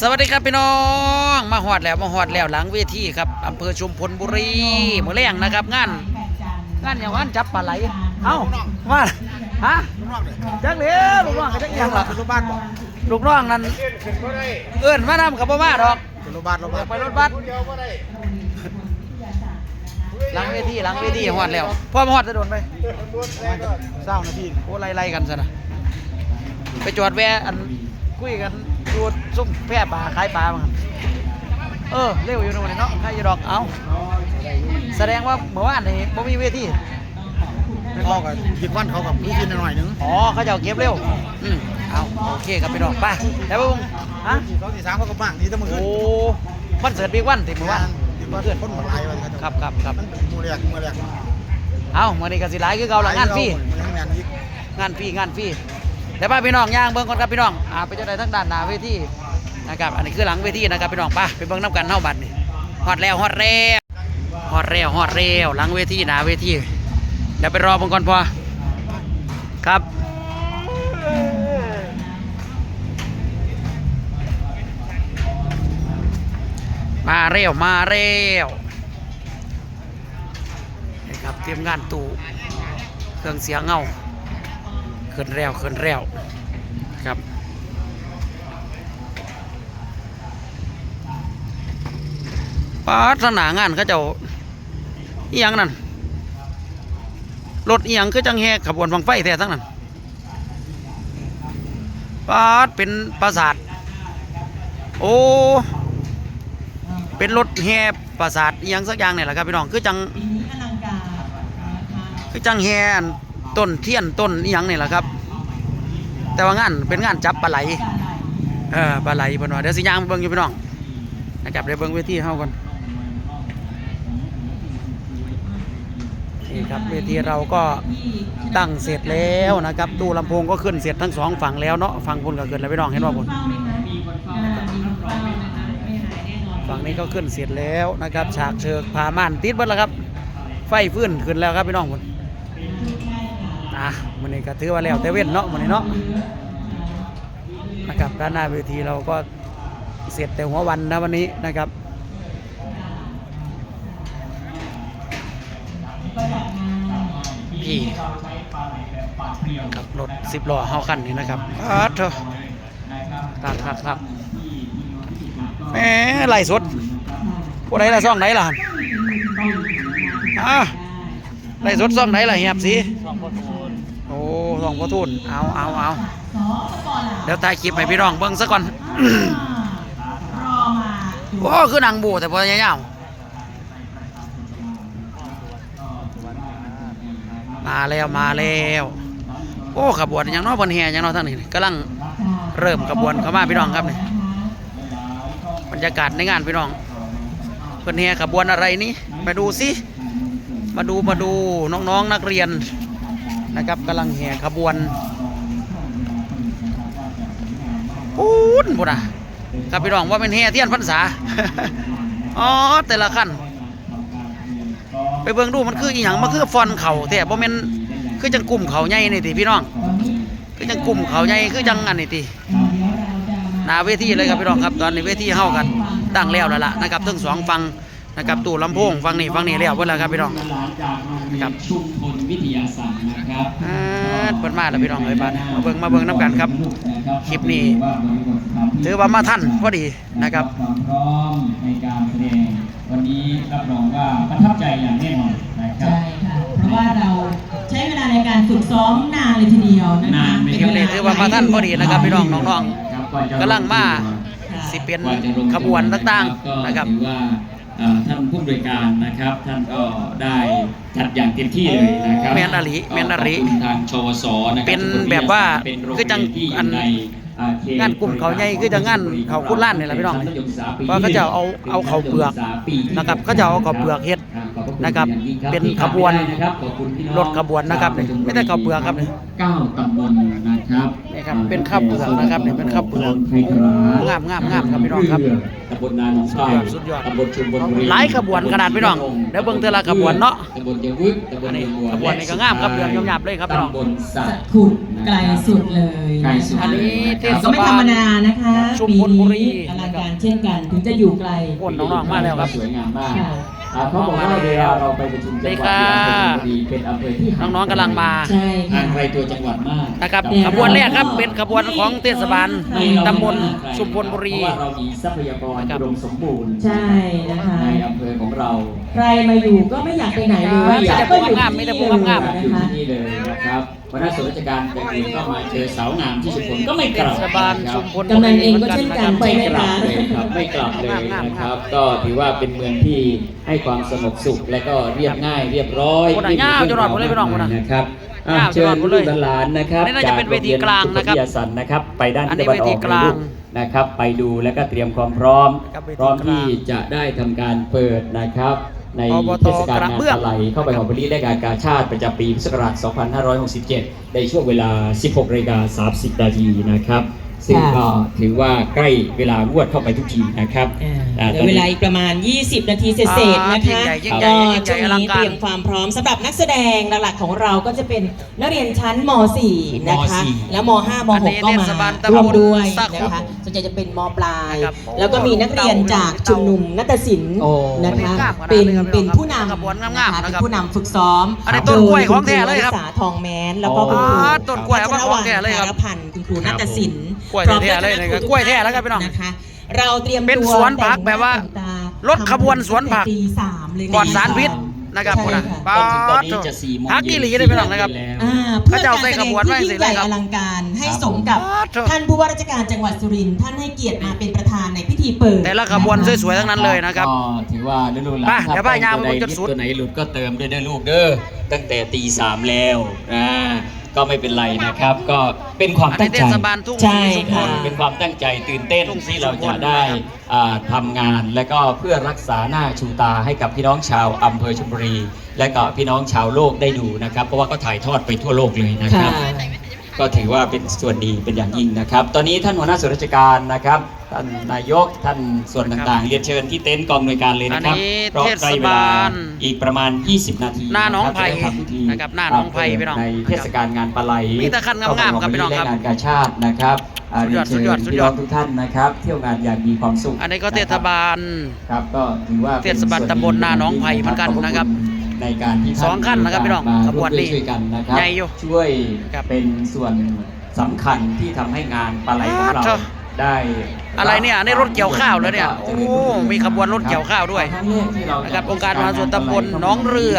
สวัสดีครับพี่น้อง มาหอดแล้วมาหอดแล้วหลังเวทีครับอำเภอชุมพลบุรีเมื่อแรงนะครับงานงานอย่างว่านจับปลาไหลเอ้าว่าฮะลูกน้องเลยจักเหลี้ยวลูกน้องก็จักอยังล่ะเป็นรถบ้านบ่ลูกน้องนั่นเอื้อนมานำกับพ่อมาดอกเป็นรถบ้านรถอบ้ายานกไปรถบัสหลังเวทีหลังเวทีหอดแล้วพ่อมาหอดจะโดนไปเศร้านาทีโอ้ไล่ๆกันซะนะไปจอดแวะอันคุยกัน ดูซุ่มแพร่ปลาขายปลามั้งเออเร็วอยู่นู่นนี่เนาะใครจะดอกเอาแสดงว่าเมื่อวานนี่บ่มีเวทีพ่อกับยิดวันเขากับพี่กินหน่อยหนึงอ๋อเขาจะเอาเก็บเร็วอืมเอาโอเคครับพี่น้องไปแล้วบุ้งฮะสองสี่สามเขาก็บ้างนี่ต้องมาขึ้นโอ้คอนเสิร์ตบิ๊กวันติเมื่อวานยิดวันเกิดคนหมดหลายวันครับครับครับมันมือแรกมือแรกเอามื่อนี้ก็สิหลายคือเก่าละงานฟรีงานอีกงานฟ รีงานฟรีแต่ป้าพี่น้องย่างเบิ่งก่อนครับพี่น้องอ่าไปเจอได้ทั้งด้านหน้าเวทีนะครับอันนี้คือหลังเวทีนะครับพี่น้องป้าไปเบิ่งน้ำกันเท่าบัดนี่ฮอดแล้วฮอดแล้วฮอดแล้วฮอดแล้วหลังเวทีหน้าเวทีเดี๋ยวไปรอเบิ่งก่อนพอครับมาเร็วมาเร็วนี่ครับเตรียมงานตู้เครื่องเสียงเงา ขึ้นแล้วขึ้นแล้วครับปาสนางานเขาเจ้าอียงนั่นรถเอียงคือจังแหกขบวนบังไฟแท้ทั้งนั้นปาดเป็นปราสาทโอ้เป็นรถแห่ปราสาทเอียงสักอย่างเนี่ยแหละครับพี่น้องคือจังปีนี้อลังการนะคะคือจังแฮ ต้นเทียนต้นอีหยังนี่แหละครับ แต่ว่างานเป็นงานจับปลาไหลเออปลาไหลเพิ่นว่าเดี๋ยวสิยางเบิ่งอยู่พี่น้องนะครับเดี๋ยวเบิ่งเวทีเฮาก่อนนี่ครับเวทีเราก็ตั้งเสร็จแล้วนะครับ ตู้ลำโพงก็ขึ้นเสร็จทั้งสองฝั่งแล้วเนาะฝั่งพุ่นก็ขึ้นแล้วพี่น้องเห็นว่าพุ่นฝั่งนี้ก็ขึ้นเสร็จแล้วนะครับ ฉากเชิงผาม่านติดเบิดแล้วครับ ไฟฟื้นขึ้นแล้วครับพี่น้องพุ่น อะมื้อนี้ก็ถือว่าแล้วแต่เว้นเนาะมื้อนี้เนาะนะครับด้านหน้าเวทีเราก็เสร็จแต่หัววันนะวันนี้นะครับพี่กับรถสิบล้อเฮาคันนี้นะครับอาเถอะครับครับครับแหมไล่สดผู้ใดละซ่องไหนล่ะอะไล่สดซ่องไหนล่ะเฮียบสิโอ้ซ่องพ่อทุนเอาเอาเอาสอปอลาวเดี๋ยวถ่ายคลิปให้พี่น้องเบิ่งซะก่อนรอมาดูโอ้คือหนังบูแต่พอยาวๆมาแล้วมาแล้วโอ้ขบวนอย่างเน้อยบนแห่อย่างเน้อยทั้งนี้กำลังเริ่มขบวนเข้ามาพี่น้องครับนี่บรรยากาศในงานพี่น้องเพิ่นแห่ขบวนอะไรนี่มาดูสิมาดูมาดูน้องๆนักเรียน นะครับกำลังแห่ขบวนปูนพุ่นอะครับพี่น้องว่าเป็นแห่เทียนพรรษาอ๋อแต่ละขั้นไปเบิ่งดูมันคืออีหยังมันคือฟอนเข่าแต่บ่แม่นคือจังกลุ่มเขาใหญ่นี่ติพี่น้อง คือจังกลุ่มเขาใหญ่คือจังอันนี่ติหน้าเวทีเลยครับพี่น้องครับ ตอนนี้เวทีเฮากันตั้งแล้วแล้วล่ะนะครับทั้งสองฝั่ง นะครับตู้ลำโพงฝั่งนี้ฝั่งนี้แล้วเพิ่นแล้วครับพี่น้องจากโรงเรียนชุมพลวิทยาศาสตร์นะครับอ่าเพิ่นมาแล้วพี่น้องเอ้ยบาดมาเบิ่งมาเบิ่งนํกันครับคลิปนี้ถือว่ามาทันพอดีนะครับความพร้อมในการแสดงวันนี้รับรองว่าประทับใจอย่างแน่นอนนะครับใช่ค่ะเพราะว่าเราใช้เวลาในการฝึกซ้อมนานเลยทีเดียวนะคะนานไหมคลิปนี้ถือว่ามาทันพอดีนะครับพี่น้องน้องครับก่อนจะกำลังมาค่ะสิเป็นก่อนจะลงขบวนต่างๆนะนะคครัรับ บก็ถือว่าเอ่อท่านผู้บริการนะครับ ท่านก็ได้จัดอย่างเต็มที่เลยนะครับแม่นอลิแม่นอลิขบคุณทางชวสนะครับเป็นชมรมแบบว่าเป็นโรงคือจังเรียนที่อันยู่ในอ่เขตงานกลุ่มเขาใหญ่คือจังงานเขาคุดล้านนี่แหละพี่น้องเป็เพราะเขาจะเอาเอาเขาเปลือกนะครับเขาจะเอาเขาเปลือกเฮ็ด นะครับอย่างยิ่งครับ เป็นที่ขบวนขาดไม่ได้นะครับขอบคุณพี่น้องรถขบวนนะครับนี่ไม่ได้ข้าวเปลือกครับนี่เก้าตำบลนะครับนี่ครับเป็นข้าวเปลือกนะครับนี่เป็นข้าวเปลือกไทยคราโอ้งามงามงามครับพี่น้องครับตำบลนาหนองไผ่สุดยอดตำบลชุมพลบุรีหลายขบวนขนาดพี่น้องเดี๋ยวเบิ่งแต่ละขบวนเนาะตำบลเยาวึกตำบลอันนี้เยบัวขบวนนี้ก็งามครับเรืองหยาบๆเลยครับพี่น้องตำบลสะสะขุดไกลสุดเลยไกลสุดอันนี้เทศก็ไม่ธรรมดานะคะชุมปีพลบุรีนี้อลังการเช่นกันถึงจะอยู่ไกลโอ้น้องๆมาแล้วครับสวยงามมากค่ะ อ่าเขาบอกว่าเวลาเราไปประชุมจังหวัดเลยค่ะที่อำเภอชลบุรีเป็นอำเภอที่ห่าน้องๆกำลังมา ใช่ห่าค่ะ งไกลตัวจังหวัดมากนะครับแต่ขบวนแรกครับเป็นขบวนของเทศบาลไม่เราตำบลไม่ห่างไกชุมพลบุรี เพราะว่าเรามีทรัพยากรครับ อุดมสมบูรณ์ใช่นะคะ ในอำเภอของเราใครมาอยู่ก็ไม่อยากไปไหนเลยมีแต่ก็อยู่งามๆมีแต่ที่พวนี่กงามๆเลยอยู่นะคะที่นี่เลยนะครับ คณะส่วนราชการอย่างอื่นก็มาเจอสาวงามที่ชุมพลก็ไม่กลับเทศบาลชุมพล กำนันเองก็เช่นกันหมืไปอไหมกัคะเลยครับไม่กลับเลยนะครับ ก็ถือว่าเป็นเมืองที่ให้ความสงบสุขและก็เรียบง่ายเรียบร้อยคนอะง่ายจนรอดหมดเลยพี่น้องคนอะนะครับอะง่ายจเชินรอญดหมลูดเลยกหลานนะครับอันนี้น่าจะเป็นเวทีกลางนะครับจกโงเยสุขวิทยาสันนะครับไปด้านอันที่นี้ตะวันออกเวทีกลางในรูปนะครับ ไปดูและก็เตรียมความพร้อมครับเวทีพร้อมกลางที่จะได้ทำการเปิดนะครับ ในอบตเทศกาลกระงานเบื้องปลาไหลเข้าไปของบริและการกาชาติประจำปีพุทธศักราช 2567 ในช่วงเวลา 16นาฬิกา30 นาทีนะครับ ซึ่งค่ะก็ถือว่าใกล้เวลางวดเข้าไปทุกทีนะครับอ่าเหลือเวลาอีกประมาณ 20 นาทีเศษๆนะคะอ่ายิ่งใหญ่ก็ยิ่งใหญ่ช่วงอลังนี้การเตรียมความพร้อมสำหรับนักแสดงหลักๆของเราก็จะเป็นนักเรียนชั้นม .4 นะคะม .4 แล้วม .5 มอันนี้ .6 ก็เทมาศบาลตำบลร่วมด้วยสะขุดนะคะส่วนใหญ่จะเป็นมปลายนะครับแล้วก็มีนักเรียนจากชุมนุมนาฏศิลป์โอ้นะคะวันนี้กล้าขนาดเป็นเลยครับเป็นผู้นำขบวนงามๆนะคะนะครับเป็นผู้นำฝึกซ้อมอันนี้ต้นกล้วยของแท้เลยครับณษาทองแม้นแล้วก็คุณครูอ๋อต้นกล้วยเอามาของแท้เลยครับพัฒนพันธ์คุณครูนาฏศิลป์กล้วยแท้ๆเลยนะครับกล้วยแท้แล้วครับพี่น้องนะคะเราเตรียมเป็นตัวสวนผักแบบว่าแต่งหน้แต่งตารถขบวนสวนผักตีสามเลยนะปลอดสารพิษนะครับใช่คุณนะค่ะป้าตอนดนี้จะสี่โมงพักเย็กินหลีได้พี่น้องนะครับแล้วอ่าเพื่อพระเจ้าการใส่แสขดงบวนไว้ที่สิยิ่งใหญ่เลยครับอลังการ ให้ครับสมกับครับท่านผู้ว่าราชการจังหวัดสุรินทร์ท่านให้เกียรติมาเป็นประธานในพิธีเปิด แต่ละขบวนสวยๆทั้งนั้นเลยนะครับก็ถือว่าฤดูหลานไปถ้เดี๋ยวป้ายางตัวใดมันจะสุดตัวไหนหลุดก็เติมด้วยเด้อลูกเด้อตั้งแต่ตีสามแล้วนะ ก็ไม่เป็นไรนะครับ ก็เป็นความอันตั้นี้งเทใจศบาลทุ่งใช่ศรีสุพค่ะรเป็นความตั้งใจตื่นเต้นทุ่งศรีที่เราสุพจะรได้นะครับอ่าทำงาน และก็เพื่อรักษาหน้าชูตาให้กับพี่น้องชาวอำเภอชลบุรี และก็พี่น้องชาวโลกได้ดูนะครับ เพราะว่าก็ถ่ายทอดไปทั่วโลกเลยนะคค่ะรับ ก็ถือว่าเป็นส่วนดีเป็นอย่างยิ่งนะครับ ตอนนี้ท่านหัวหน้าส่วนราชการนะครับ ท่านนายกท่านส่วนต่างๆ เรียนเชิญที่เต็นท์กองหน่วยการเลยนะครับอันนี้เพราะใกล้เวลาเทศบาลอีกประมาณ 20 นาทีหน้าหนองไผ่จะด้ทำพิธีนะครับหน้าหนองไผ่พี่น้องในเทศกาลงานปลาไหลมีแต่คันงามๆครับพี่น้องครับและงานกาชาตินะครับอ่าสุดเรียยอนดเชิญสุดพี่ยน้ออดงทุกท่านนะครับ เที่ยวงานอย่างมีความสุข อันนี้ก็เทศบาลครับก็ถือว่าป็นเทศบาลตำบลนาหนองไผ่เหมือนกันนะครับ ในการที่สองขั้นนะครับพี่น้องมาขบวนนี้ร่มด้วยช่วยกันนะครับใหญ่อยู่ช่วยครับเป็นส่วนสำคัญที่ทำให้งานปลาไหลของเราครับ ได้อะไรเนี่ยนี่รถเกี่ยวข้าวแล้วเนี่ยก็โอ้มีขบวนรถเกี่ยวข้าวด้วยครั้งแรกที่เานะครับองค์การมหาส่วนตำบลหนองเรือ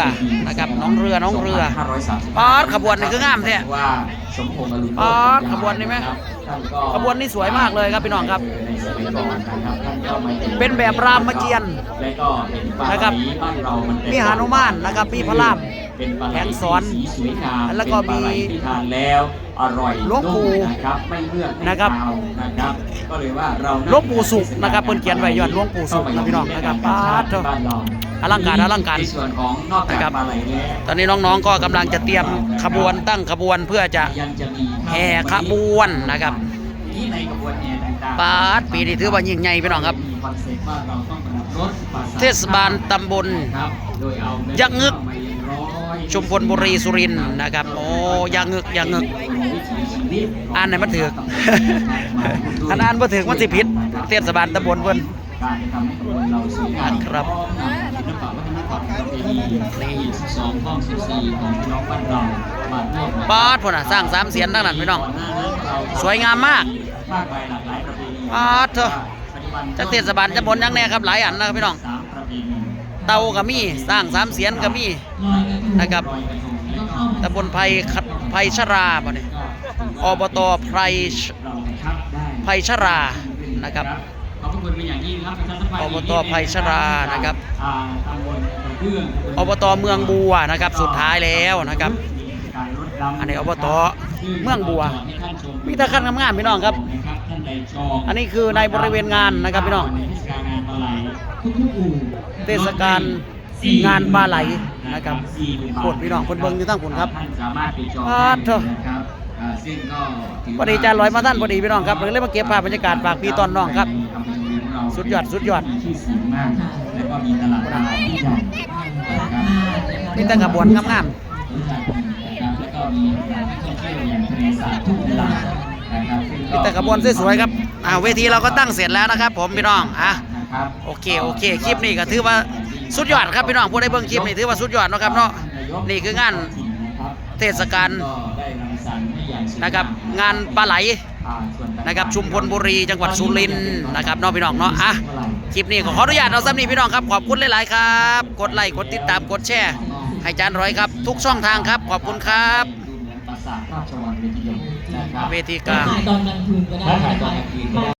นะครับหนองเรือหนองเรือ2535ป๊าดขบวนนี่คืองามแท้ว่าสมพงษ์อรุณโลป๊าดกัขบวนนี่ไหมครับท่านก็ขบวนนี้สวยมากเลยครับพี่น้องครับในสมัยก่อนนะครับท่านก็มาห็เป็นแบบรามเกียรติ์และก็เห็นปลาไหลนะครับบ้านเรามันแตกมีหนุมานนะครับมีพระรามเป็นปลาไหลแผงสอนสีสวยงามแล้วก็เป็นปลาไหลมีที่ทานแล้ว อร่อยหลวงปู่นุ่มนะครับไม่เมือกไม่นะครับ คาวนะครับก็เลยว่าเราหลวงปู่สุขนะครับเพิ่นเขียนไว้ยอดหลวงปู่สุขนะพี่น้องนะครับเข้าป๊ามาดอยู่ในบ้านเราอลังการอลังการในส่วนของนอกจากนะครับ ปลาไหลแล้ว ตอนนี้น้องๆก็กำลังจะเตรียมขบวนตั้งขบวนเพื่อจะ ยังจะมีแห่ขบวนนะครับ ที่ในขบวนแห่ต่างๆปาดปีนี้ถือว่ายิ่งใหญ่พี่น้องครับ มีคอนเซ็ปต์ว่าเราต้องประดับรถปราสทเทศบาลตำบล ครับโดยเอาเม็ดยักษ์งึกมาร้อย ชุมพลบุรีสุรินทร์นะครับโอ้ยางงึกยางงึกวิถีชีวิตอ่านไหนมันถือกอันอ่านบ่ถือกมันสิผิดเทศบาลตำบลเพิ่นการจะทำให้ขบวนเราสวยงามครับศิลปะวัฒนธรรมประเพณีในอีก12ห้อง14ของพี่น้องบ้านเรามาร่วมปาดพุ่นน่ะสร้างสามเสียนทั้งนั้นพี่น้องก่หานั้นเราสวยงามมากมากมายหลากหลายประเพณีปาดเถอะจากเทศบาลตำบลยังแน่ครับหลายอันนะครับพี่น้อง เตาก็มีสร้างสามเสียนก็มีนะครับลอยกระทงแล้วก็ตำบลไผ่ขัดไผ่ชราบ่เนี่ยอบตไพรชเราครับไผ่ชรานะครับขอบพระคุณเป็นอย่างยิ่งครับประชาสัมพันธ์อบตไผ่ชรานะครับอบตเมืองบัวนะครับสุดท้ายแล้วนะครับอันนี้อบตเมืองบัว มีต่คันงามๆพี่น้องครับ อันนี้คือในบริเวณงานนะครับพี่น้อง ทศกาลงานปลาไหลทุกๆอู่เทศกาลงานปลาไหลนะครับโปรดพี่น้องคนเบิ่งอยู่ทั้งคุณครับท่านสามารถไปจองอ่าเถอะนะครับอ่าซึ่งก็ถืพอดีจานลอยมาท่านพอดีพี่น้องครับเลยมาเก็บภาพบรรยากาศฝากพี่ตอนน้องครับ สุดยอดสุดยอดที่สูงมากแล้วก็มีตลาดตลาดที่ใหญ่นะครับนี่แต่กระบวนงามนะครับแล้วก็มีสถานที่ท่องเที่ยวอย่างทะเลสาบทุ่งลานนะครับซึ่งๆนี่แต่กระบวนสวยๆครับอ่าเวทีเราก็ตั้งเสร็จแล้วนะครับ ผมพี่น้องอะนะ ครับโอเคโอเคคลิปนี้ก็ถือว่าสุดยอดครับพี่น้องผู้ได้เบิ่งคลิปนี้ถือว่าสุดยอดเนาะครับเนาะนี่คืองานเทศกาลก็ได้รังสรรค์ให้อย่างสวยงามนะครับงานปลาไหลอ่าส่วนต่างๆนะครับชุมพลบุรีจังหวัดสุรินทร์นะครับเน้องพี่น้องเนาะอะคลิปนี้ก็ขออนุญาตเอาซ้ำนี้พี่น้องครับขอบคุณหลายๆครับ กดไลค์กดติดตามกดแชร์ให้จานร้อยครับ ทุกช่องทางครับขอบคุณครับดูเหมือนปราสาทราชวังเลยทีเดียวนะครับเวทีกก็ลางถ่ายตอนกลางคืนก็ได้ถ้าถ่ายตอนกลางคืนก็ได้